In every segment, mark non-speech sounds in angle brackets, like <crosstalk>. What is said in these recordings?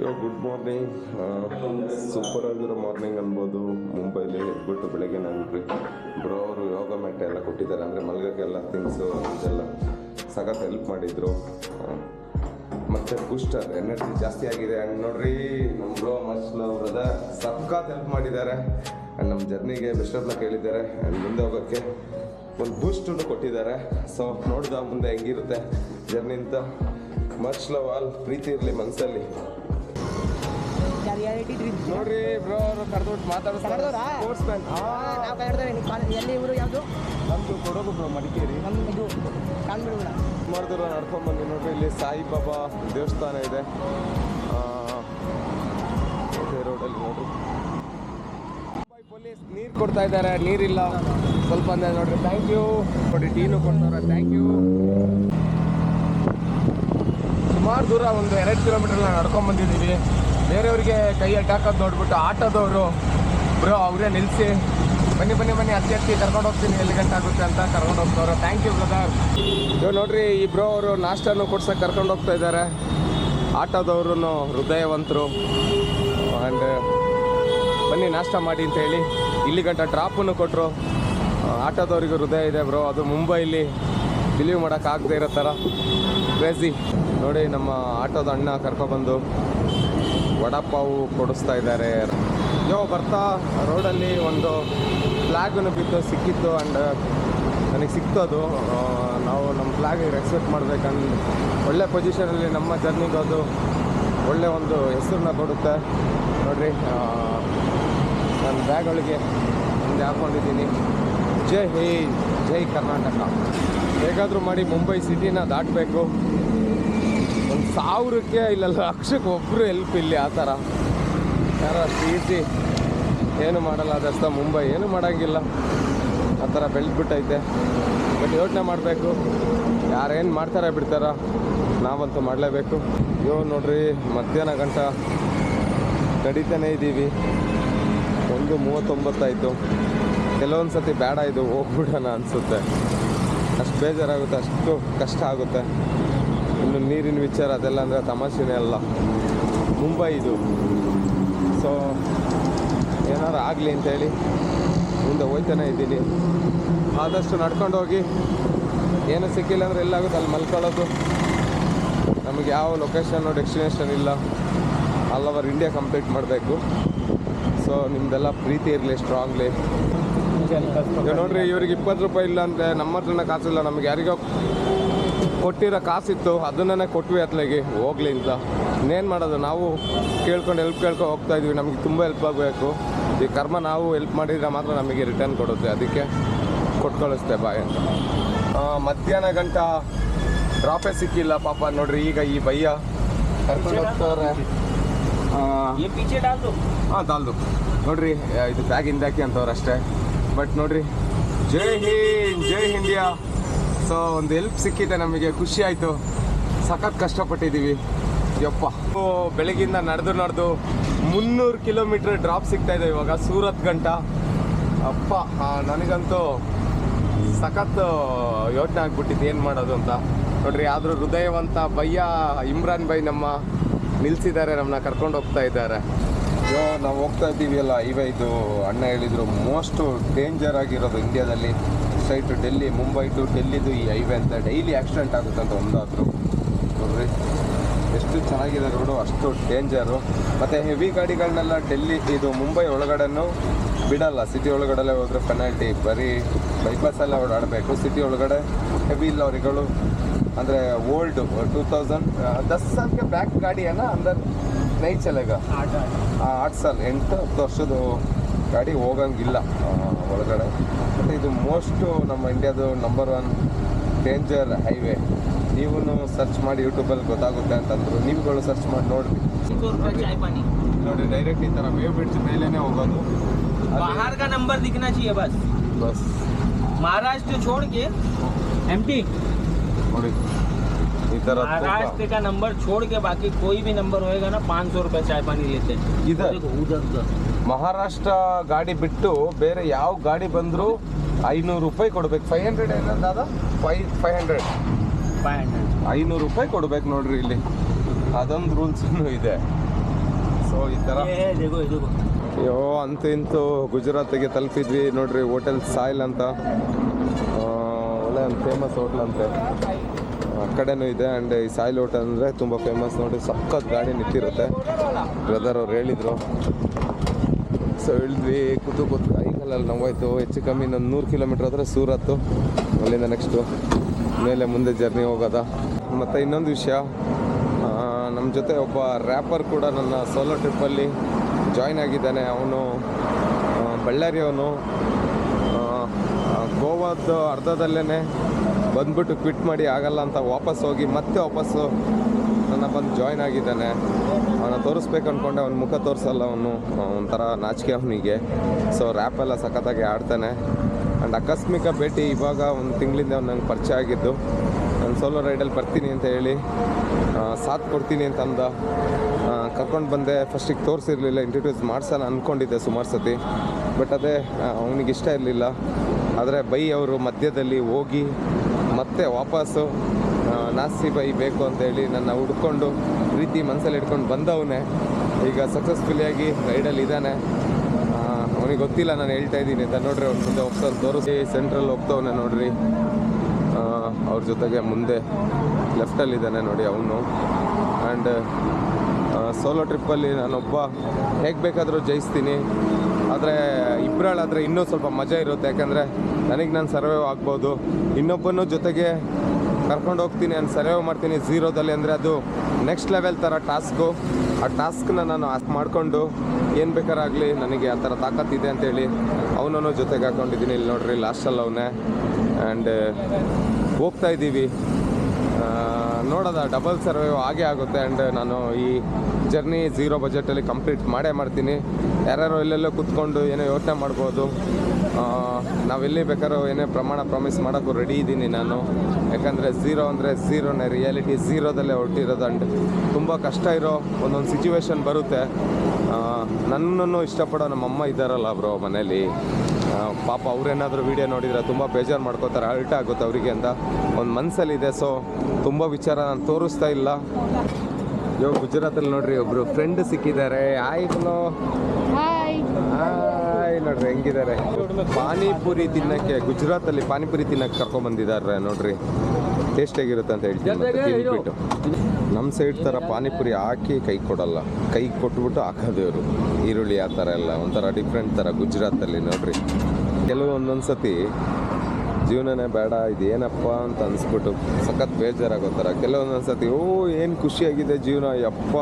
ಯೋ good morning super ಆಗಿರೋ morning ಅನ್ಬೋದು. ಮುಂಬೈಲಿ ಎದ್ಬಿಟ್ಟು ಬೆಳಗ್ಗೆ ನನಗೆ ಬ್ರೋ ಅವರು ಯೋಗ ಮ್ಯಾಟ್ ಎಲ್ಲ ಕೊಟ್ಟಿದ್ದಾರೆ. ಅಂದರೆ ಮಲ್ಗೋಕ್ಕೆಲ್ಲ ಥಿಂಗ್ಸು ಇದೆಲ್ಲ ಸಖತ್ ಹೆಲ್ಪ್ ಮಾಡಿದರು. ಮತ್ತು ಬೂಸ್ಟರ್ ಎನರ್ಜಿ ಜಾಸ್ತಿ ಆಗಿದೆ. ಆ್ಯಂಡ್ ನೋಡ್ರಿ ನಮ್ಮ ಬ್ರೋ ಮಸ್ಲ ಬ್ರದ ಸಖತ್ ಹೆಲ್ಪ್ ಮಾಡಿದ್ದಾರೆ. ಆ್ಯಂಡ್ ನಮ್ಮ ಜರ್ನಿಗೆ ಬೆಸ್ಟರ್ನ ಕೇಳಿದ್ದಾರೆ ಆ್ಯಂಡ್ ಮುಂದೆ ಹೋಗೋಕ್ಕೆ ಒಂದು ಬೂಸ್ಟನ್ನು ಕೊಟ್ಟಿದ್ದಾರೆ. ಸೊ ನೋಡಿದ ಮುಂದೆ ಹೆಂಗಿರುತ್ತೆ ಜರ್ನಿ ಅಂತ. ಮಚ್ ಲವ್ ಆಲ್ ಪ್ರೀತಿ ಇರಲಿ ಮನಸ್ಸಲ್ಲಿ ನೋಡ್ರಿ ಬ್ರೋ ಅವರು ಕರೆದ್ಬಿಟ್ಟು ಮಾತಾಡ್ತಾರೆ ಸ್ಪೋರ್ಟ್ಸ್ ಮ್ಯಾನ್ ನಾವು ಕನ್ನಡದವ್ರೆ ನಿಮ್ಮ ಕಾಲೇಜ್ ಎಲ್ಲಿ ಊರು ಯಾವುದು? ನಮ್ಮದು ಬ್ರೋ ಮಡಿಕೇರಿ. ನಮ್ಮ ಇದು ದೂರ ಮಾಡಿದ್ರು ನಡ್ಕೊಂಡ್ಬಂದು ನೋಡ್ರಿ ಇಲ್ಲಿ ಸಾಯಿಬಾಬಾ ದೇವಸ್ಥಾನ ಇದೆ. ರೋಡಲ್ಲಿ ನೋಡ್ರಿ. ಪೊಲೀಸ್ ನೀರು ಕೊಡ್ತಾ ಇದ್ದಾರೆ ನೀರಿಲ್ಲ. ಸ್ವಲ್ಪ ಅಂದ್ರೆ ನೋಡ್ರಿ ಥ್ಯಾಂಕ್ ಯು ನೋಡಿ ಟೀನು ಕೊಡ್ತಾರೆ ಥ್ಯಾಂಕ್ ಯು ಸುಮಾರು ದೂರ ಒಂದು ಎರಡು ಕಿಲೋಮೀಟರ್ ನಡ್ಕೊಂಡ್ ಬಂದಿದ್ದೀವಿ. ಬೇರೆಯವ್ರಿಗೆ ಕೈ ಅಡ್ಡಾಕೋದು ನೋಡ್ಬಿಟ್ಟು ಆಟೋದವರು, ಬ್ರೋ, ಅವರೇ ನಿಲ್ಲಿಸಿ ಬನ್ನಿ ಬನ್ನಿ ಬನ್ನಿ ಹತ್ತಿ ಹತ್ತಿ ಕರ್ಕೊಂಡು ಹೋಗ್ತೀನಿ. ಎಲ್ಲಿ ಗಂಟೆ ಆಗುತ್ತೆ ಅಂತ ಕರ್ಕೊಂಡು ಹೋಗ್ತವ್ರೆ. ಥ್ಯಾಂಕ್ ಯು ಬ್ರದರ್ ಇವ್ ನೋಡ್ರಿ, ಈ ಬ್ರೋ ಅವರು ನಾಷ್ಟನ್ನು ಕೊಡ್ಸಕ್ಕೆ ಕರ್ಕೊಂಡು ಹೋಗ್ತಾ ಇದ್ದಾರೆ. ಆಟೋದವರು ಹೃದಯವಂತರು. ಆ್ಯಂಡ್ ಬನ್ನಿ, ನಾಷ್ಟ ಮಾಡಿ ಅಂತ ಹೇಳಿ. ಇಲ್ಲಿ ಗಂಟ ಡ್ರಾಪನ್ನು ಕೊಟ್ಟರು ಆಟೋದವ್ರಿಗೂ ಹೃದಯ ಇದೆ, ಬ್ರೋ. ಅದು ಮುಂಬೈಲಿ ಬಿಲೀವ್ ಮಾಡೋಕ್ಕಾಗದೇ ಇರೋ ಥರ ಕ್ರೇಜಿ ನೋಡಿ, ನಮ್ಮ ಆಟೋದ ಅಣ್ಣ ಕರ್ಕೊಬಂದು ವಡಾಪಾವು ಕೊಡಿಸ್ತಾ ಇದ್ದಾರೆ. ಯೋ, ಬರ್ತಾ, ರೋಡಲ್ಲಿ ಒಂದು ಫ್ಲ್ಯಾಗನ್ನು ಬಿದ್ದು ಸಿಕ್ಕಿತ್ತು ಆ್ಯಂಡ್ ನನಗೆ ಸಿಕ್ತು ಅದು. ನಾವು ನಮ್ಮ ಫ್ಲ್ಯಾಗಿಗೆ ರೆಸ್ಪೆಕ್ಟ್ ಮಾಡ್ಬೇಕಂದು, ಒಳ್ಳೆ ಪೊಸಿಷನಲ್ಲಿ ನಮ್ಮ ಜರ್ನಿಗೆ ಅದು ಒಳ್ಳೆ ಒಂದು ಹೆಸರನ್ನ ಕೊಡುತ್ತೆ. ನೋಡಿರಿ ನನ್ನ ಬ್ಯಾಗ್ಗಳಿಗೆ ಮುಂದೆ ಹಾಕ್ಕೊಂಡಿದ್ದೀನಿ ಜೈ ಹೇ ಜೈ ಕರ್ನಾಟಕ. ಹೇಗಾದರೂ ಮಾಡಿ ಮುಂಬೈ ಸಿಟಿನ ದಾಟಬೇಕು. ಸಾವಿರಕ್ಕೆ ಇಲ್ಲ ಲಕ್ಷಕ್ಕೆ ಒಬ್ಬರು ಹೆಲ್ಪ್ ಇಲ್ಲಿ ಆ ಥರ. ಯಾರ ಅಷ್ಟು ಏನು ಮಾಡಲ್ಲ, ಅದಷ್ಟ ಮುಂಬೈ. ಏನು ಮಾಡೋಂಗಿಲ್ಲ. ಆ ಥರ ಬೆಳೆದ್ಬಿಟ್ಟೈತೆ ಬಟ್ ಯೋಚನೆ ಮಾಡಬೇಕು. ಯಾರೇನು ಮಾಡ್ತಾರೆ ಬಿಡ್ತಾರ, ನಾವಂತೂ ಮಾಡಲೇಬೇಕು. ಅಯ್ಯೋ ನೋಡ್ರಿ, ಮಧ್ಯಾಹ್ನ ಗಂಟ ನಡೀತಾನೆ ಇದ್ದೀವಿ ಒಂದು ಮೂವತ್ತೊಂಬತ್ತಾಯಿತು ಕೆಲವೊಂದು ಸತಿ ಬೇಡ ಇದು ಹೋಗ್ಬಿಡೋಣ ಅನಿಸುತ್ತೆ. ಅಷ್ಟು ಬೇಜಾರಾಗುತ್ತೆ, ಅಷ್ಟು ಕಷ್ಟ ಆಗುತ್ತೆ. ಇನ್ನು ನೀರಿನ ವಿಚಾರ ಅದೆಲ್ಲ ಅಂದರೆ ತಮಾಷೆನೇ ಅಲ್ಲ. ಮುಂಬೈ ಇದು. ಸೊ ಏನಾರು ಆಗಲಿ ಅಂತೇಳಿ ಮುಂದೆ ಹೋಯ್ತಾನೆ ಇದ್ದೀನಿ. ಆದಷ್ಟು ನಡ್ಕೊಂಡು ಹೋಗಿ. ಏನು ಸಿಕ್ಕಿಲ್ಲ ಅಂದರೆ ಎಲ್ಲಾಗುತ್ತೆ ಅಲ್ಲಿ ಮಲ್ಕೊಳ್ಳೋದು. ನಮಗೆ ಯಾವ ಲೊಕೇಶನ್ನು ಡೆಸ್ಟಿನೇಷನ್ ಇಲ್ಲ. ಆಲ್ ಓವರ್ ಇಂಡಿಯಾ ಕಂಪ್ಲೀಟ್ ಮಾಡಬೇಕು. ಸೊ ನಿಮ್ಮದೆಲ್ಲ ಪ್ರೀತಿ ಇರಲಿ ಸ್ಟ್ರಾಂಗ್ಲಿ ನೋಡ್ರಿ ಇವ್ರಿಗೆ ಇಪ್ಪತ್ತು ರೂಪಾಯಿ ಇಲ್ಲ ಅಂದರೆ ನಮ್ಮ ಹತ್ರನ ಕಾಸಿಲ್ಲ ನಮ್ಗೆ ಯಾರಿಗೋ ಕೊಟ್ಟಿರೋ ಕಾಸಿತ್ತು ಅದನ್ನೇ ಕೊಟ್ವಿ ಅತ್ಲೆಗೆ. ಹೋಗ್ಲಿ ಅಂತ. ಇನ್ನೇನು ಮಾಡೋದು? ನಾವು ಕೇಳ್ಕೊಂಡು ಹೆಲ್ಪ್ ಕೇಳ್ಕೊಂಡು ಹೋಗ್ತಾ ಇದ್ವಿ. ನಮಗೆ ತುಂಬ ಹೆಲ್ಪ್ ಆಗಬೇಕು. ಈ ಕರ್ಮ ನಾವು ಹೆಲ್ಪ್ ಮಾಡಿದರೆ ಮಾತ್ರ ನಮಗೆ ರಿಟರ್ನ್ ಕೊಡುತ್ತೆ. ಅದಕ್ಕೆ ಕೊಟ್ಟು ಕಳಿಸ್ತೆ ಬಾಯ್ ಅಂತ. ಮಧ್ಯಾಹ್ನ ಗಂಟ ಡ್ರಾಪೇ ಸಿಕ್ಕಿಲ್ಲ ಪಾಪ. ನೋಡ್ರಿ ಈಗ ಈ ಬಯ್ಯ ಕರ್ಕೊಂಡು ಹಾಂ ದಾಲ್ದು ನೋಡ್ರಿ ಇದು ಬ್ಯಾಗ್ ಹಿಂದಾಕಿ ಅಂತವ್ರು ಅಷ್ಟೇ. ಬಟ್ ನೋಡ್ರಿ ಜೈ ಹಿಂದ್ ಜೈ ಹಿಂಡಿಯಾ ಸೊ ಒಂದು ಹೆಲ್ಪ್ ಸಿಕ್ಕಿದೆ ನಮಗೆ. ಖುಷಿ ಆಯಿತು. ಸಖತ್ ಕಷ್ಟಪಟ್ಟಿದ್ದೀವಿ. ಯಪ್ಪ. ಬೆಳಗಿಂದ ನಡೆದು ನಡೆದು ಮುನ್ನೂರು ಕಿಲೋಮೀಟ್ರ್ ಡ್ರಾಪ್ ಸಿಗ್ತಾ ಇದೆ ಇವಾಗ. ಸೂರತ್ ಗಂಟ. ಅಪ್ಪ ನನಗಂತೂ ಸಖತ್ ಯೋಚನೆ ಆಗ್ಬಿಟ್ಟಿತ್ತು. ಏನು ಮಾಡೋದು ಅಂತ. ನೋಡ್ರಿ, ಆದರೂ ಹೃದಯವಂತ ಬಯ್ಯ ಇಮ್ರಾನ್ ಬೈ ನಮ್ಮ ನಿಲ್ಸಿದ್ದಾರೆ ನಮ್ಮನ್ನ ಕರ್ಕೊಂಡು ಹೋಗ್ತಾ ಇದ್ದಾರೆ. ಅಯ್ಯೋ, ನಾವು ಹೋಗ್ತಾ ಇದ್ದೀವಿ ಅಲ್ಲ. ಇವ ಇದು ಅಣ್ಣ ಹೇಳಿದರು ಮೋಸ್ಟ್ ಡೇಂಜರ್ ಆಗಿರೋದು ಇಂಡಿಯಾದಲ್ಲಿ ಸ್ಟ್ರೈಟ್ ಡೆಲ್ಲಿ ಮುಂಬೈ ಟು ಡೆಲ್ಲಿದು ಈ ಹೈವೇ ಅಂತ ಡೈಲಿ ಆಕ್ಸಿಡೆಂಟ್ ಆಗುತ್ತೆ ಅಂತ ಒಂದಾದರು. ನೋಡ್ರಿ ಎಷ್ಟು ಚೆನ್ನಾಗಿದೆ ರೋಡು ಅಷ್ಟು ಡೇಂಜರು. ಮತ್ತು ಹೆವಿ ಗಾಡಿಗಳನ್ನೆಲ್ಲ ಡೆಲ್ಲಿ ಇದು ಮುಂಬೈ ಒಳಗಡೆನೂ ಬಿಡಲ್ಲ. ಸಿಟಿ ಒಳಗಡೆ ಹೋದ್ರೆ ಪೆನಾಲ್ಟಿ ಬರೀ ಬೈಪಾಸಲ್ಲೇ ಓಡಾಡಬೇಕು. ಸಿಟಿ ಒಳಗಡೆ ಹೆವಿ ಲಾರಿಗಳು ಅಂದರೆ ಓಲ್ಡ್ ಟೂ ತೌಸಂಡ್ ದಸ್ ಸಾಲ್ಗೆ ಬ್ಯಾಕ್ ಗಾಡಿ ಅಂದರೆ ನೈಟ್ ನೈ ಚಲೆಗ ಆಟ್. ಸಾಲ್ ಎಂಟು ಹತ್ತು ವರ್ಷದ ಗಾಡಿ ಹೋಗಂಗಿಲ್ಲ ಆ, ಒಳಗಡೆ ಮತ್ತು ಇದು ಮೋಸ್ಟು ನಮ್ಮ ಇಂಡಿಯಾದು ನಂಬರ್ ಒನ್ ಡೇಂಜರ್ ಹೈವೇ ನೀವು ಸರ್ಚ್ ಮಾಡಿ ಯೂಟ್ಯೂಬಲ್ಲಿ ಗೊತ್ತಾಗುತ್ತೆ ಅಂತಂದ್ರು ನೀವುಗಳು ಸರ್ಚ್ ಮಾಡಿ ನೋಡ್ರಿ सौ रुपये चाय पानी ನೋಡಿ ಡೈರೆಕ್ಟ್ ಈ ಥರ ವೇವ್ ಬ್ರಿಡ್ಜ್ ಮೇಲೇ ಹೋಗೋದು बाहर का नंबर दिखना चाहिए बस ಬಸ್ महाराष्ट्र छोड़ के एमपी ನೋಡಿ ಈ ಥರ ತೂಕ. महाराष्ट्र का नंबर छोड़ के बाकी कोई भी नंबर होएगा ना पाँच सौ रुपये चाय पानी लेते हैं इधर? देखो उधर उधर ಮಹಾರಾಷ್ಟ್ರ ಗಾಡಿ ಬಿಟ್ಟು ಬೇರೆ ಯಾವ ಗಾಡಿ ಬಂದರೂ ಐನೂರು ರೂಪಾಯಿ ಕೊಡಬೇಕು. ಫೈವ್ ಹಂಡ್ರೆಡ್ ಏನಂದ ದಾದಾ ಫೈ ಫೈವ್ ಹಂಡ್ರೆಡ್ ಫೈವ್ ಐನೂರು ರೂಪಾಯಿ ಕೊಡಬೇಕು ನೋಡ್ರಿ ಇಲ್ಲಿ. ಅದೊಂದು ರೂಲ್ಸೂ ಇದೆ. ಸೊ ಈ ಥರ ಅಯ್ಯೋ ಅಂತೂ ಇಂತೂ ಗುಜರಾತಿಗೆ ತಲುಪಿದ್ವಿ ನೋಡ್ರಿ ಹೋಟೆಲ್ ಸಾಯಿಲ್ ಅಂತ. ಒಳ್ಳೆ ಒಂದು ಫೇಮಸ್ ಹೋಟ್ಲಂತೆ ಆ ಕಡೆನೂ ಇದೆ ಆ್ಯಂಡ್ ಈ ಸಾಯಿಲ್ ಹೋಟೆಲ್ ಅಂದರೆ ತುಂಬ ಫೇಮಸ್ ನೋಡಿ ಸಖತ್ ಗಾಡಿ ನಿಂತಿರುತ್ತೆ. ಬ್ರದರ್ ಅವ್ರು ಹೇಳಿದರು. ಸೊ ಇಳಿದ್ವಿ, ಕೂತು ಕೂತು. ಕೈಕಾಲಲ್ಲಿ ನೋವಾಯ್ತು ಹೆಚ್ಚು ಕಮ್ಮಿ ಇನ್ನೊಂದು ನೂರು ಕಿಲೋಮೀಟ್ರ್ ಆದರೆ ಸೂರತ್ತು. ಅಲ್ಲಿಂದ ನೆಕ್ಸ್ಟು ಮೇಲೆ ಮುಂದೆ ಜರ್ನಿ ಹೋಗೋದ. ಮತ್ತು ಇನ್ನೊಂದು ವಿಷಯ. ನಮ್ಮ ಜೊತೆ ಒಬ್ಬ ರ್ಯಾಪರ್ ಕೂಡ ನನ್ನ ಸೋಲೋ ಟ್ರಿಪ್ಪಲ್ಲಿ ಜಾಯ್ನ್ ಆಗಿದ್ದಾನೆ. ಅವನು ಬಳ್ಳಾರಿಯವನು. ಗೋವಾದ ಅರ್ಧದಲ್ಲೇ ಬಂದ್ಬಿಟ್ಟು ಕ್ವಿಟ್ ಮಾಡಿ ಆಗಲ್ಲ ಅಂತ ವಾಪಸ್ ಹೋಗಿ ಮತ್ತೆ ವಾಪಸ್ಸು ನನ್ನ ಬಂದು ಜಾಯ್ನ್ ಆಗಿದ್ದಾನೆ. ಅವನ ತೋರಿಸ್ಬೇಕು ಅಂದ್ಕೊಂಡೆ ಅವ್ನ ಮುಖ ತೋರಿಸಲ್ಲ ಅವನು. ಒಂಥರ ನಾಚಿಕೆ ಅವನಿಗೆ. ಸೊ ರ್ಯಾಪೆಲ್ಲ ಸಖತ್ತಾಗಿ ಆಡ್ತಾನೆ. ಆ್ಯಂಡ್ ಆಕಸ್ಮಿಕ ಭೇಟಿ ಇವಾಗ ಒಂದು ತಿಂಗಳಿಂದ ಅವ್ನು ನಂಗೆ ಪರಿಚಯ ಆಗಿದ್ದು. ನಾನು ಸೋಲೋ ರೈಡಲ್ಲಿ ಬರ್ತೀನಿ ಅಂತ ಹೇಳಿ ಸಾಥ್ ಕೊಡ್ತೀನಿ ಅಂತ ಅಂದ ಕರ್ಕೊಂಡು ಬಂದೆ. ಫಸ್ಟಿಗೆ ತೋರಿಸಿರಲಿಲ್ಲ ಇಂಟ್ರೊಡ್ಯೂಸ್ ಮಾಡ್ಸೋಣ ಅಂದ್ಕೊಂಡಿದ್ದೆ ಸುಮಾರು ಸತಿ. ಬಟ್ ಅದೇ ಅವನಿಗೆ ಇಷ್ಟ ಇರಲಿಲ್ಲ. ಆದರೆ ಬೈ ಅವರು ಮಧ್ಯದಲ್ಲಿ ಹೋಗಿ ಮತ್ತೆ ವಾಪಸ್ಸು. ನಾಸಿ ಬೈ ಬೇಕು ಅಂತೇಳಿ ನನ್ನ ಹುಡ್ಕೊಂಡು ಪ್ರೀತಿ ಮನಸ್ಸಲ್ಲಿ ಇಟ್ಕೊಂಡು ಬಂದವನೇ. ಈಗ ಸಕ್ಸಸ್ಫುಲಿಯಾಗಿ ರೈಡಲ್ಲಿ ಇದ್ದಾನೆ. ಅವನಿಗೆ ಗೊತ್ತಿಲ್ಲ, ನಾನು ಹೇಳ್ತಾ ಇದ್ದೀನಿ. ಅಂತ ನೋಡ್ರಿ, ಅವ್ನ ಮುಂದೆ ಹೋಗ್ತಾನೆ ತೋರಿಸಿ ಸೆಂಟ್ರಲ್ಲಿ ಹೋಗ್ತವನೆ ನೋಡ್ರಿ. ಅವ್ರ ಜೊತೆಗೆ ಮುಂದೆ ಲೆಫ್ಟಲ್ಲಿದ್ದಾನೆ ನೋಡಿ ಅವನು. ಆ್ಯಂಡ್ ಸೋಲೋ ಟ್ರಿಪ್ಪಲ್ಲಿ ನಾನೊಬ್ಬ, ಹೇಗೆ ಬೇಕಾದರೂ ಜಯಿಸ್ತೀನಿ. ಆದರೆ ಇಬ್ಬರಾಳಾದರೆ ಇನ್ನೂ ಸ್ವಲ್ಪ ಮಜಾ ಇರುತ್ತೆ. ಯಾಕಂದರೆ ನನಗೆ ನಾನು ಸರ್ವೈವ್ ಆಗ್ಬೋದು. ಇನ್ನೊಬ್ಬನೂ ಜೊತೆಗೆ ಕರ್ಕೊಂಡು ಹೋಗ್ತೀನಿ ನಾನು ಸರ್ವೈವ್ ಮಾಡ್ತೀನಿ ಝೀರೋದಲ್ಲಿ ಅಂದರೆ ಅದು ನೆಕ್ಸ್ಟ್ ಲೆವೆಲ್ ಥರ ಟಾಸ್ಕು ಆ ಟಾಸ್ಕ್ನ ನಾನು ಅಷ್ಟು ಮಾಡಿಕೊಂಡು ಏನು ಬೇಕಾರಾಗಲಿ ನನಗೆ ಆ ಥರ ತಾಕತ್ತಿದೆ ಅಂತೇಳಿ ಅವನೂ ಜೊತೆಗೆ ಹಾಕೊಂಡಿದ್ದೀನಿ. ಇಲ್ಲಿ ನೋಡ್ರಿ ಲಾಸ್ಟಲ್ಲಿ ಅವನೇ. ಆ್ಯಂಡ್ ಹೋಗ್ತಾ ಇದ್ದೀವಿ ನೋಡೋದ ಡಬಲ್ ಸರ್ವೈವ್ ಆಗೇ ಆಗುತ್ತೆ ಆ್ಯಂಡ್ ನಾನು ಈ ಜರ್ನಿ ಝೀರೋ ಬಜೆಟಲ್ಲಿ ಕಂಪ್ಲೀಟ್ ಮಾಡೇ ಮಾಡ್ತೀನಿ. ಯಾರ್ಯಾರೋ ಇಲ್ಲೆಲ್ಲೋ ಕೂತ್ಕೊಂಡು ಏನೋ ಯೋಚನೆ ಮಾಡ್ಬೋದು. ನಾವೆಲ್ಲಿ ಬೇಕಾದ್ರೂ ಏನೇ ಪ್ರಮಾಣ ಪ್ರಾಮಿಸ್ ಮಾಡೋಕ್ಕೂ ರೆಡಿ ಇದ್ದೀನಿ ನಾನು. ಯಾಕಂದರೆ ಝೀರೋ ಅಂದರೆ ಝೀರೋನೇ ರಿಯಾಲಿಟಿ ಝೀರೋದಲ್ಲೇ ಹೊರಟಿರೋದು ಆ್ಯಂಡ್ ತುಂಬ ಕಷ್ಟ ಇರೋ ಒಂದೊಂದು ಸಿಚುವೇಶನ್ ಬರುತ್ತೆ. ನನ್ನನ್ನು ಇಷ್ಟಪಡೋ ನಮ್ಮಮ್ಮ ಇದ್ದಾರಲ್ಲ ಬ್ರೋ ಮನೇಲಿ. ಪಾಪ ಅವ್ರೇನಾದರೂ ವಿಡಿಯೋ ನೋಡಿದರೆ ತುಂಬ ಬೇಜಾರು ಮಾಡ್ಕೋತಾರೆ ಅಲ್ಟ್ ಆಗುತ್ತೆ ಅವರಿಗೆ ಅಂತ. ಒಂದು ಮನಸ್ಸಲ್ಲಿದೆ ಸೊ ತುಂಬ ವಿಚಾರ ನಾನು ತೋರಿಸ್ತಾ ಇಲ್ಲ. ಇವಾಗ ಗುಜರಾತಲ್ಲಿ ನೋಡ್ರಿ ಒಬ್ಬರು ಫ್ರೆಂಡ್ ಸಿಕ್ಕಿದ್ದಾರೆ. ಆಯ್ಕೋ ಹಾಯ್ ನೋಡ್ರಿ ಹೆಂಗಿದ್ದಾರೆ? ಪಾನಿಪುರಿ ತಿನ್ನಕ್ಕೆ ಗುಜರಾತಲ್ಲಿ ಪಾನಿಪುರಿ ತಿನ್ನಕ್ಕೆ ಕರ್ಕೊಂಬಂದಿದ್ದಾರೆ ನೋಡ್ರಿ. ಟೇಸ್ಟ್ ಆಗಿರುತ್ತೆ ಅಂತ ಹೇಳ್ತೀನಿ ನಮ್ಮ ಸೈಡ್ ಥರ ಪಾನಿಪುರಿ ಹಾಕಿ ಕೈ ಕೊಡಲ್ಲ. ಕೈ ಕೊಟ್ಬಿಟ್ಟು ಹಾಕೋದು ಇವರು. ಈರುಳ್ಳಿ ಆ ಥರ ಎಲ್ಲ, ಒಂಥರ ಡಿಫ್ರೆಂಟ್ ಥರ ಗುಜರಾತಲ್ಲಿ ನೋಡ್ರಿ. ಕೆಲವು ಒಂದೊಂದು ಸತಿ ಜೀವನನೇ ಬೇಡ ಇದೇನಪ್ಪ ಅಂತ ಅನಿಸ್ಬಿಟ್ಟು ಸಖತ್ ಬೇಜಾರಾಗೋ ಥರ. ಕೆಲವೊಂದೊಂದು ಸತಿ ಓ, ಏನು ಖುಷಿಯಾಗಿದೆ ಜೀವನ, ಯಪ್ಪ,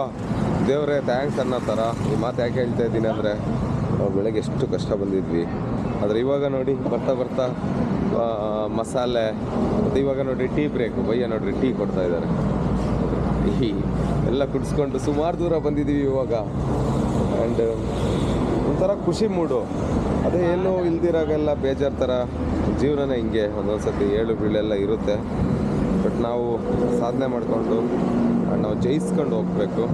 ದೇವರೇ ಥ್ಯಾಂಕ್ಸ್ ಅನ್ನೋ ಥರ. ಈ ಮಾತು ಯಾಕೆ ಹೇಳ್ತಾ ಇದ್ದೀನಿ ಅಂದರೆ ಬೆಳಗ್ಗೆ ಎಷ್ಟು ಕಷ್ಟ ಬಂದಿದ್ವಿ. ಆದರೆ ಇವಾಗ ನೋಡಿ, ಬರ್ತಾ ಬರ್ತಾ ಮಸಾಲೆ, ಮತ್ತು ಇವಾಗ ನೋಡಿ ಟೀ ಬ್ರೇಕು ಬಯ್ಯ ನೋಡ್ರಿ, ಟೀ ಕೊಡ್ತಾ ಇದ್ದಾರೆ. ಎಲ್ಲ ಕುಡಿಸ್ಕೊಂಡು ಸುಮಾರು ದೂರ ಬಂದಿದ್ದೀವಿ ಇವಾಗ. ಆ್ಯಂಡ್ ಒಂಥರ ಖುಷಿ ಮೂಡು. ಅದೇ ಎಲ್ಲೂ ಇಲ್ದಿರಾಗೆಲ್ಲ ಬೇಜಾರು ಥರ ಜೀವನನೇ ಹಿಂಗೆ. ಒಂದೊಂದು ಸರ್ತಿ ಏಳು ಬೀಳೆಲ್ಲ ಇರುತ್ತೆ. ಬಟ್ ನಾವು ಸಾಧನೆ ಮಾಡಿಕೊಂಡು, ನಾವು ಜಯಿಸ್ಕೊಂಡು ಹೋಗ್ಬೇಕು.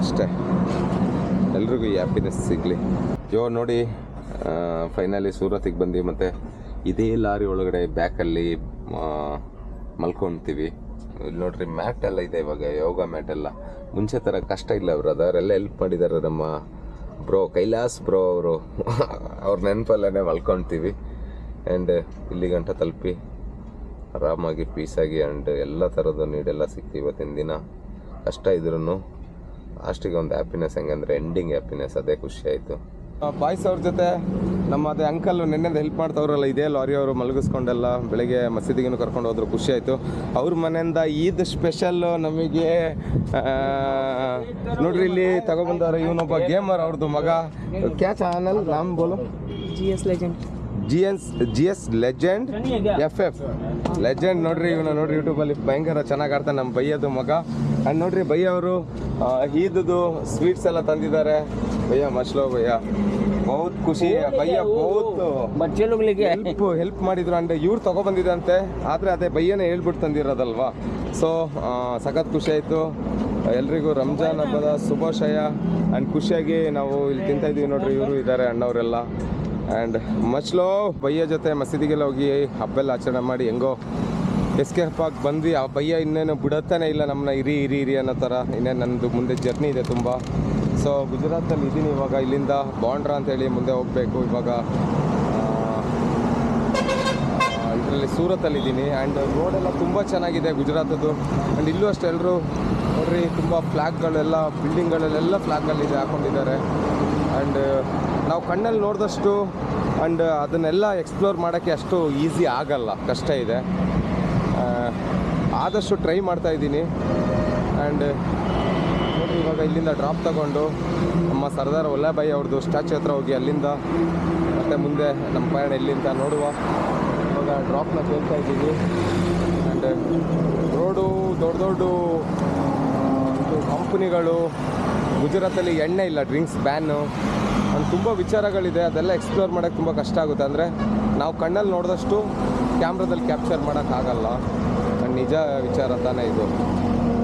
ಅಷ್ಟೇ. ಎಲ್ರಿಗೂ ಹ್ಯಾಪಿನೆಸ್ ಸಿಗಲಿ. ಯೋ, ನೋಡಿ ಫೈನಲಿ ಸೂರತಿಗೆ ಬಂದು ಮತ್ತು ಇದೇ ಲಾರಿ ಒಳಗಡೆ ಬ್ಯಾಕಲ್ಲಿ ಮಲ್ಕೊಳ್ತೀವಿ ಇಲ್ಲಿ ನೋಡ್ರಿ ಮ್ಯಾಟ್ ಎಲ್ಲ ಇದೆ ಇವಾಗ, ಯೋಗ ಮ್ಯಾಟ್ ಎಲ್ಲ. ಮುಂಚೆ ಥರ ಕಷ್ಟ ಇಲ್ಲ ಅವರು ಎಲ್ಲ ಹೆಲ್ಪ್ ಮಾಡಿದ್ದಾರೆ ನಮ್ಮ ಬ್ರೋ ಕೈಲಾಸ್ ಬ್ರೋ ಅವರು. <laughs> ಅವ್ರ ನೆನಪಲ್ಲೇ ಮಲ್ಕೊತೀವಿ. ಆ್ಯಂಡ್ ಇಲ್ಲಿ ಗಂಟ ತಲುಪಿ ಆರಾಮಾಗಿ ಪೀಸಾಗಿ ಆ್ಯಂಡ್ ಎಲ್ಲ ಥರದ ನೀಡೆಲ್ಲ ಸಿಕ್ತು ಇವತ್ತಿನ ದಿನ. ಕಷ್ಟ ಇದ್ರೂ ಲಾಸ್ಟಿಗೆ ಒಂದು ಹ್ಯಾಪಿನೆಸ್ ಹೆಂಗಂದ್ರೆ ಎಂಡಿಂಗ್ ಹ್ಯಾಪಿನೆಸ್ ಅದೇ ಖುಷಿ ಆಯಿತು. ಬಾಯ್ಸ್ ಅವ್ರ ಜೊತೆ ನಮ್ಮ ಅದೇ ಅಂಕಲ್ ನಿನ್ನೆ ಹೆಲ್ಪ್ ಮಾಡ್ತವ್ರಲ್ಲ, ಇದೇ ಲಾರಿ ಅವರು ಮಲಗಿಸ್ಕೊಂಡೆಲ್ಲ ಬೆಳಗ್ಗೆ ಮಸೀದಿಗೂ ಕರ್ಕೊಂಡು ಹೋದ್ರು, ಖುಷಿ ಆಯಿತು. ಅವ್ರ ಮನೆಯಿಂದ ಈದ್ ಸ್ಪೆಷಲ್ ನಮಗೆ ನೋಡ್ರಿ ಇಲ್ಲಿ ತಗೊಬಂದವ್ರೆ, ಇವನೊಬ್ಬ ಗೇಮರ್ ಅವ್ರದ್ದು ಮಗ. ಕ್ಯಾ ಆನಲ್ ನಾಮ್ ಬೋಲು? G S legend G ಎನ್ಸ್ G S legend F F. Legend ನೋಡ್ರಿ ಇವನು ನೋಡ್ರಿ ಯೂಟ್ಯೂಬಲ್ಲಿ ಭಯಂಕರ ಚೆನ್ನಾಗಿ ಆಡ್ತಾನೆ ನಮ್ಮ ಬೈಯ್ಯದು ಮಗ. ಅಂಡ್ ನೋಡ್ರಿ ಬಯ್ಯ ಅವರು ಈದದು ಸ್ವೀಟ್ಸ್ ಎಲ್ಲ ತಂದಿದ್ದಾರೆ. ಬಯ್ಯ ಮಶ್ಲೋ ಬಯ್ಯ ಬಹುತ್ ಖುಷಿ ಬಯ್ಯ ಬಹುತ್ ಹೆಲ್ಪ್ ಹೆಲ್ಪ್ ಮಾಡಿದ್ರು. ಅಂಡ್ ಇವ್ರು ತಗೊಬಂದಿದಂತೆ ಆದ್ರೆ ಅದೇ ಬಯ್ಯನೇ ಹೇಳ್ಬಿಟ್ಟು ತಂದಿರೋದಲ್ವಾ? ಸೊ ಸಖತ್ ಖುಷಿ ಆಯ್ತು. ಎಲ್ರಿಗೂ ರಂಜಾನ್ ಹಬ್ಬದ ಶುಭಾಶಯ. ಅಂಡ್ ಖುಷಿಯಾಗಿ ನಾವು ಇಲ್ಲಿ ತಿಂತ ಇದೀವಿ ನೋಡ್ರಿ ಇವರು ಇದ್ದಾರೆ ಅಣ್ಣವರೆಲ್ಲ. ಆ್ಯಂಡ್ ಮಚ್ಲೋ ಬಯ್ಯ ಜೊತೆ ಮಸೀದಿಗೆಲ್ಲ ಹೋಗಿ ಹಬ್ಬೆಲ್ಲ ಆಚರಣೆ ಮಾಡಿ ಹೆಂಗೋ ಎಸ್ಕೇಪ್ ಆಗಿ ಬಂದ್ವಿ. ಆ ಬಯ್ಯ ಇನ್ನೇನು ಬಿಡತ್ತಾನೆ ಇಲ್ಲ ನಮ್ಮನ್ನ ಇರಿ ಇರಿ ಇರಿ ಅನ್ನೋ ಥರ ಇನ್ನೇನು ನನ್ನದು ಮುಂದೆ ಜರ್ನಿ ಇದೆ ತುಂಬ. ಸೊ ಗುಜರಾತಲ್ಲಿ ಇದ್ದೀನಿ ಇವಾಗ. ಇಲ್ಲಿಂದ ಬಾಂಡ್ರಾ ಅಂತೇಳಿ ಮುಂದೆ ಹೋಗಬೇಕು ಇವಾಗ. ಇದರಲ್ಲಿ ಸೂರತ್ತಲ್ಲಿದ್ದೀನಿ ಆ್ಯಂಡ್ ರೋಡೆಲ್ಲ ತುಂಬ ಚೆನ್ನಾಗಿದೆ ಗುಜರಾತದ್ದು. ಆ್ಯಂಡ್ ಇಲ್ಲೂ ಅಷ್ಟೇ ಎಲ್ಲರೂ ನೋಡ್ರಿ, ತುಂಬ ಫ್ಲ್ಯಾಗ್ಗಳೆಲ್ಲ ಬಿಲ್ಡಿಂಗ್ಗಳಲ್ಲೆಲ್ಲ ಫ್ಲ್ಯಾಗ್ಗಳಿದೆ ಹಾಕೊಂಡಿದ್ದಾರೆ. ಆ್ಯಂಡ್ ನಾವು ಕಣ್ಣಲ್ಲಿ ನೋಡಿದಷ್ಟು ಆ್ಯಂಡ್ ಅದನ್ನೆಲ್ಲ ಎಕ್ಸ್ಪ್ಲೋರ್ ಮಾಡೋಕ್ಕೆ ಅಷ್ಟು ಈಸಿ ಆಗಲ್ಲ. ಕಷ್ಟ ಇದೆ. ಆದಷ್ಟು ಟ್ರೈ ಮಾಡ್ತಾ ಇದ್ದೀನಿ. ಆ್ಯಂಡ್ ನೋಡಿ, ಇವಾಗ ಇಲ್ಲಿಂದ ಡ್ರಾಪ್ ತಗೊಂಡು ನಮ್ಮ ಸರ್ದಾರ್ ವಲ್ಲಭಾಯಿ ಅವ್ರದ್ದು ಸ್ಟ್ಯಾಚು ಹತ್ರ ಹೋಗಿ ಅಲ್ಲಿಂದ ಮತ್ತೆ ಮುಂದೆ ನಮ್ಮ ಪಯಣ ಎಲ್ಲಿಂದ ನೋಡುವ. ಇವಾಗ ಡ್ರಾಪ್ನ ಕೇಳ್ತಾ ಇದ್ದೀವಿ. ಆ್ಯಂಡ್ ರೋಡು ದೊಡ್ಡ ದೊಡ್ಡ ಕಂಪ್ನಿಗಳು ಗುಜರಾತಲ್ಲಿ ಎಣ್ಣೆ ಇಲ್ಲ ಡ್ರಿಂಕ್ಸ್ ಬ್ಯಾನು ಒಂದು ತುಂಬ ವಿಚಾರಗಳಿದೆ, ಅದೆಲ್ಲ ಎಕ್ಸ್ಪ್ಲೋರ್ ಮಾಡೋಕ್ಕೆ ತುಂಬ ಕಷ್ಟ ಆಗುತ್ತೆ. ಅಂದರೆ ನಾವು ಕಣ್ಣಲ್ಲಿ ನೋಡಿದಷ್ಟು ಕ್ಯಾಮ್ರಾದಲ್ಲಿ ಕ್ಯಾಪ್ಚರ್ ಮಾಡೋಕ್ಕಾಗಲ್ಲ ನಿಜ ವಿಚಾರ ತಾನೇ ಇದು.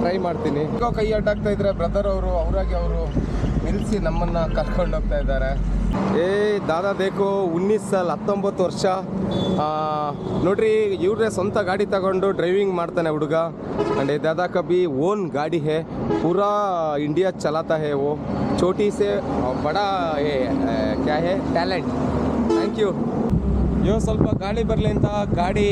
ಟ್ರೈ ಮಾಡ್ತೀನಿ. ಕೈ ಅಡ್ಡಾಗ್ತಾ ಇದ್ರೆ ಬ್ರದರ್ ಅವರು, ಅವರಾಗಿ ಅವರು ನಿಲ್ಲಿಸಿ ನಮ್ಮನ್ನು ಕರ್ಕೊಂಡು ಹೋಗ್ತಾ ಇದ್ದಾರೆ. ಏ, ದಾದಾ, ಬೇಕು. ಉನ್ನೀಸ್ ಸಾಲ್ ಹತ್ತೊಂಬತ್ತು ವರ್ಷ. ನೋಡ್ರಿ ಇವ್ರೆ ಸ್ವಂತ ಗಾಡಿ ತಗೊಂಡು ಡ್ರೈವಿಂಗ್ ಮಾಡ್ತಾನೆ ಹುಡುಗ. ಅಂಡ್ ದಾದಾ ಕಬಿ ಓನ್ ಗಾಡಿ ಹೇ. ಪೂರಾ ಇಂಡಿಯಾ ಚಲಾತಾ ಹೇ ಓ. ಚೋಟಿ ಸೆ ಏ ಕ್ಯಾ ಹೇ? ಟ್ಯಾಲೆಂಟ್ ಥ್ಯಾಂಕ್ ಯು ಇವ ಸ್ವಲ್ಪ ಗಾಳಿ ಬರಲಿ ಅಂತ. ಗಾಡಿ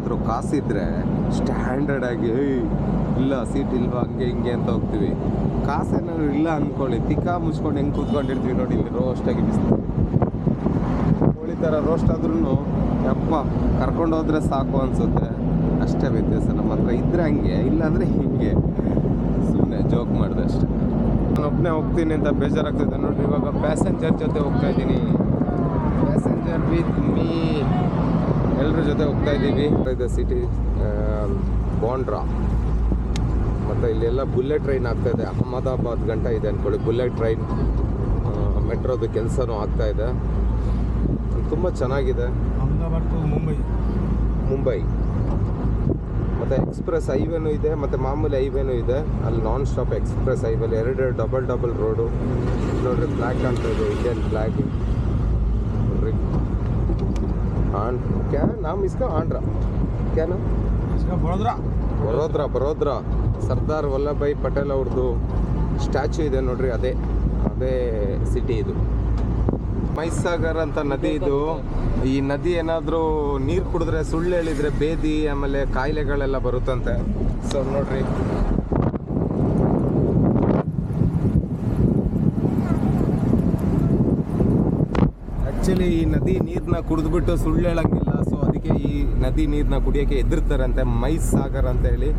ಏನಾದರೂ ಕಾಸಿದ್ರೆ ಸ್ಟ್ಯಾಂಡರ್ಡ್ ಆಗಿ "ಏಯ್, ಇಲ್ಲ ಸೀಟ್ ಇಲ್ವಾ ಹಂಗೆ ಹಿಂಗೆ ಅಂತ ಹೋಗ್ತೀವಿ. ಕಾಸು ಏನಾದ್ರು ಇಲ್ಲ ಅಂದ್ಕೊಳ್ಳಿ ತಿಕ್ಕ ಮುಚ್ಕೊಂಡು ಹೆಂಗೆ ಕೂತ್ಕೊಂಡಿರ್ತೀವಿ ನೋಡಿ ಇಲ್ಲಿ ರೋಸ್ಟಾಗಿ ಬಿಸ್ತೀವಿ ಕೋಳಿ ಥರ ರೋಸ್ಟ್ ಆದ್ರೂ ಯಪ್ಪ ಕರ್ಕೊಂಡು ಹೋದ್ರೆ ಸಾಕು ಅನಿಸುತ್ತೆ. ಅಷ್ಟೇ ವ್ಯತ್ಯಾಸ ನಮ್ಮ ಹತ್ರ ಇದ್ರೆ ಹಂಗೆ ಇಲ್ಲಾಂದರೆ ಹಿಂಗೆ. ಸುಮ್ಮನೆ ಜೋಕ್ ಮಾಡಿದೆ ಅಷ್ಟೇ. ನಾನು ಒಬ್ಬನೇ ಹೋಗ್ತೀನಿ ಅಂತ ಬೇಜಾರಾಗ್ತಿದೆ. ನೋಡಿ ಇವಾಗ ಪ್ಯಾಸೆಂಜರ್ ಜೊತೆ ಹೋಗ್ತಾ ಇದ್ದೀನಿ. ಪ್ಯಾಸೆಂಜರ್ ವಿತ್ ಮೀ ಎಲ್ಲರ ಜೊತೆ ಹೋಗ್ತಾ ಇದ್ದೀವಿ. ಇದು ಸಿಟಿ ಬಾಂಡ್ರಾ ಮತ್ತು ಇಲ್ಲೆಲ್ಲ ಬುಲೆಟ್ ಟ್ರೈನ್ ಆಗ್ತಾ ಇದೆ. ಅಹಮದಾಬಾದ್ ಗಂಟ ಇದೆ ಅಂದ್ಕೊಳ್ಳಿ ಬುಲೆಟ್ ಟ್ರೈನ್ ಮೆಟ್ರೋದು ಕೆಲಸನೂ ಆಗ್ತಾ ಇದೆ. ತುಂಬ ಚೆನ್ನಾಗಿದೆ. ಅಹಮದಾಬಾದ್ ಟು ಮುಂಬೈ. ಮುಂಬೈ. ಮತ್ತು ಎಕ್ಸ್ಪ್ರೆಸ್ ಹೈವೇನೂ ಇದೆ. ಮತ್ತು ಮಾಮೂಲಿ ಹೈವೇನೂ ಇದೆ. ಅಲ್ಲಿ ನಾನ್ ಸ್ಟಾಪ್ ಎಕ್ಸ್ಪ್ರೆಸ್ ಹೈವೇಲಿ ಎರಡು ಡಬಲ್ ಡಬಲ್ ರೋಡು. ನೋಡಿರಿ ಬ್ಲ್ಯಾಕ್ ಕಾಣ್ತಾ ಇದೆ ಇಂಡಿಯನ್ ಫ್ಲ್ಯಾಗ್ ಆನ್ ಕ್ಯಾ ನಾಮ್ ಇಸ್ಕಾ ಆಂಡ್ರಾ ಕ್ಯಾ ನಾಮ್ इसका बड़ोदरा ಬರೋದ್ರ ಬರೋದ್ರ ಸರ್ದಾರ್ ವಲ್ಲಭಾಯ್ ಪಟೇಲ್ ಅವ್ರದ್ದು ಸ್ಟ್ಯಾಚು ಇದೆ ನೋಡ್ರಿ ಅದೇ ಅದೇ ಸಿಟಿ ಇದು ಮೈಸಾಗರ್ ಅಂತ ನದಿ ಇದು ಈ ನದಿ ಏನಾದರೂ ನೀರು ಕುಡಿದ್ರೆ ಸುಳ್ಳು ಹೇಳಿದ್ರೆ ಬೇದಿ ಆಮೇಲೆ ಕಾಯಿಲೆಗಳೆಲ್ಲ ಬರುತ್ತಂತೆ ಸೊ ನೋಡ್ರಿ ಆ್ಯಕ್ಚುಲಿ ಈ ನದಿ ನೀರನ್ನ ಕುಡಿದ್ಬಿಟ್ಟು ಸುಳ್ಳು ಹೇಳೋಂಗಿಲ್ಲ. ಸೊ ಅದಕ್ಕೆ ಈ ನದಿ ನೀರನ್ನ ಕುಡಿಯೋಕ್ಕೆ ಎದುರ್ತಾರಂತೆ ಮೈಸ್ ಸಾಗರ್ ಅಂತ ಹೇಳಿ.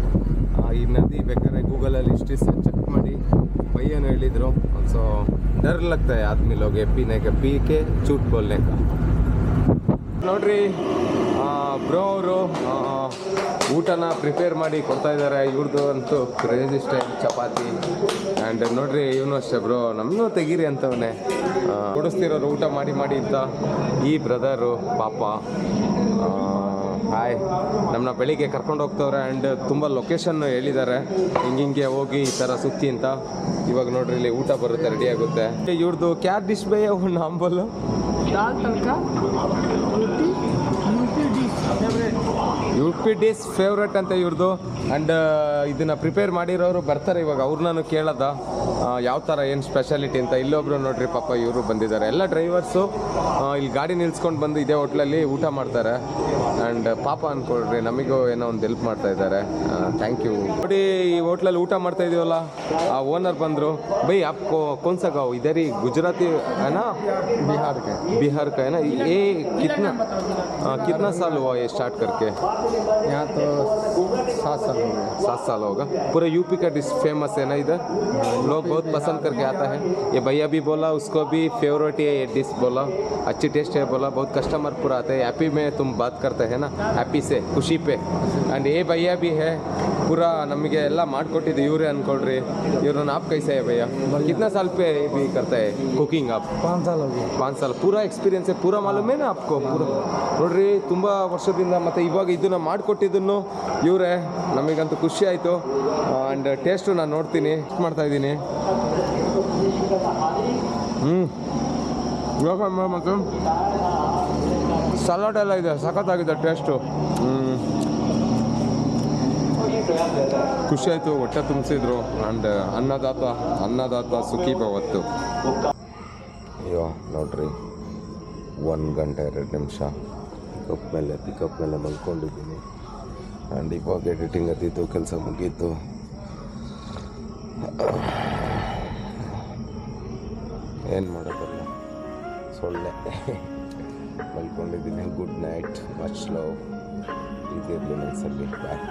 ಈ ನದಿ ಬೇಕಾದ್ರೆ ಗೂಗಲಲ್ಲಿ ಹಿಸ್ಟ್ರಿ ಚೆಕ್ ಮಾಡಿ. ಪೈಯನ್ನು ಹೇಳಿದರು. ಸೊ ಡರ್ ಲಗ್ತಾ ಆದ್ಮೇಲೆ ಹೋಗಿ ಪಿ ಪಿ ಕೆ ಚೂಟ್ ಬೋಲ್ ನೆಕ ನೋಡ್ರಿ ಬ್ರೋ ಅವರು ಊಟನ ಪ್ರಿಪೇರ್ ಮಾಡಿ ಕೊಡ್ತಾ ಇದ್ದಾರೆ ಇವ್ರದ್ದು ಅಂತೂ ಕ್ರೇಜಿ ಸ್ಟೈಲ್ ಚಪಾತಿ. ಆ್ಯಂಡ್ ನೋಡ್ರಿ ಇವನು ಅಷ್ಟೇ ಬ್ರೋ ನಮ್ಮನ್ನು ತೆಗೀರಿ ಅಂತವನೇ. ಕೊಡಿಸ್ತಿರೋರು ಊಟ ಮಾಡಿ ಮಾಡಿ ಅಂತ ಈ ಬ್ರದರು ಪಾಪ. ಹಾಯ್. ನಮ್ಮನ್ನ ಬೆಳಿಗ್ಗೆ ಕರ್ಕೊಂಡು ಹೋಗ್ತವ್ರೆ ಆ್ಯಂಡ್ ತುಂಬ ಲೊಕೇಶನ್ನು ಹೇಳಿದ್ದಾರೆ. ಹಿಂಗೆ ಹಿಂಗೆ ಹೋಗಿ ಈ ಥರ ಸುತ್ತಿ ಅಂತ. ಇವಾಗ ನೋಡ್ರಿ ಇಲ್ಲಿ ಊಟ ಬರುತ್ತೆ ರೆಡಿ ಆಗುತ್ತೆ. ಇವ್ರದ್ದು ಕ್ಯಾಬ್ ಡಿಶ್ ಬೇ ನಾಂಬಲ್ಲು ಯು ಪಿ ಡಿಸ್ ಫೇವ್ರೆಟ್ ಅಂತ ಇವ್ರದ್ದು ಆ್ಯಂಡ್ ಇದನ್ನು ಪ್ರಿಪೇರ್ ಮಾಡಿರೋರು ಬರ್ತಾರೆ ಇವಾಗ ಅವ್ರನ್ನೂ ಕೇಳೋದ ಯಾವ ಥರ ಏನು ಸ್ಪೆಷಾಲಿಟಿ ಅಂತ ಇಲ್ಲೊಬ್ರು ನೋಡ್ರಿ ಪಾಪ ಇವರು ಬಂದಿದ್ದಾರೆ ಎಲ್ಲ ಡ್ರೈವರ್ಸು ಇಲ್ಲಿ ಗಾಡಿ ನಿಲ್ಸ್ಕೊಂಡು ಬಂದು ಇದೇ ಹೋಟ್ಲಲ್ಲಿ ಊಟ ಮಾಡ್ತಾರೆ ಆ್ಯಂಡ್ ಪಾಪ ಅನ್ಕೊಳ್ರಿ ನಮಗೂ ಏನೋ ಒಂದು ಹೆಲ್ಪ್ ಮಾಡ್ತಾ ಇದ್ದಾರೆ ಥ್ಯಾಂಕ್ ಯು ನೋಡಿ ಈ ಹೋಟ್ಲಲ್ಲಿ ಊಟ ಮಾಡ್ತಾ ಇದೀವಲ್ಲ ಆ ಓನರ್ ಬಂದರು ಬೈ ಆಪ್ कौन सा गाँव इधर ही गुजराती है ना बिहार का बिहार का है ना ये कितना हाँ, कितना साल हुआ ये स्टार्ट करके यहाँ तो सात साल हो गए सात साल होगा। पूरे यूपी का डिश फ़ेमस है ना इधर? लोग बहुत पसंद करके आता है। ये भैया भी बोला, उसको भी फेवरेट है ये डिश बोला। अच्छी टेस्ट है बोला, बहुत कस्टमर पूरा आते हैं। हैप्पी में तुम बात करते हैं ना हैप्पी से, खुशी पे। एंड ये भैया भी है पूरा ನಮಗೆ ಎಲ್ಲ ಮಾಡಿಕೊಟ್ಟಿದ್ದು ಇವರೇ ಅನ್ಕೊಳ್ರಿ ಇವ್ರನ್ನ आप कैसे है भैया कितना साल पे भी करता है कुकिंग आप पाँच साल हो गए ಪಾಂಚ್ ಸಾಲ ಪೂರಾ ಎಕ್ಸ್ಪೀರಿಯನ್ಸ್ ಪೂರಾ ಮಾಲೂಮ್ ಏನಾ ಆಪ್ಕೋ ಪೂರ ನೋಡ್ರಿ ತುಂಬ ವರ್ಷದಿಂದ ಮತ್ತು ಇವಾಗ ಇದನ್ನು ಮಾಡಿಕೊಟ್ಟಿದ್ದನ್ನು ಇವರೇ ನಮಗಂತೂ ಖುಷಿ ಆಯಿತು ಆ್ಯಂಡ್ ಟೇಸ್ಟು ನಾನು ನೋಡ್ತೀನಿ ಟೇಸ್ಟ್ ಮಾಡ್ತಾ ಇದ್ದೀನಿ ಹ್ಞೂ ಇವಾಗ ಮತ್ತು ಸಲಾಡ್ ಎಲ್ಲ ಇದೆ ಸಖತ್ತಾಗಿದೆ ಟೇಸ್ಟು ಹ್ಞೂ ಖುಷಿ ಆಯಿತು, ಹೊಟ್ಟೆ ತುಂಬಿಸಿದ್ರು. ಆ್ಯಂಡ್ ಅನ್ನದಾತ ಅನ್ನದಾತ ಸುಖಿ ಭವತ್ತು. ಅಯ್ಯೋ, ನೋಡ್ರಿ, ಒಂದು ಗಂಟೆ, ಎರಡು ನಿಮಿಷ. ಪಿಕಪ್ ಮೇಲೆ ಪಿಕಪ್ ಮೇಲೆ ಮಲ್ಕೊಂಡಿದ್ದೀನಿ. ಆ್ಯಂಡ್ ಇವಾಗ ಎಡಿಟಿಂಗ್ ಹತ್ತಿತ್ತು ಕೆಲಸ ಮುಗೀತು ಏನು ಮಾಡೋದಲ್ಲ? ಸೊಳ್ಳೆ. ಮಲ್ಕೊಂಡಿದ್ದೀನಿ. ಗುಡ್ ನೈಟ್ ಮಚ್ ಲವ್ ಇದಿರಲಿ ಮನಸ್ಸಲ್ಲಿ ಬಾಯ್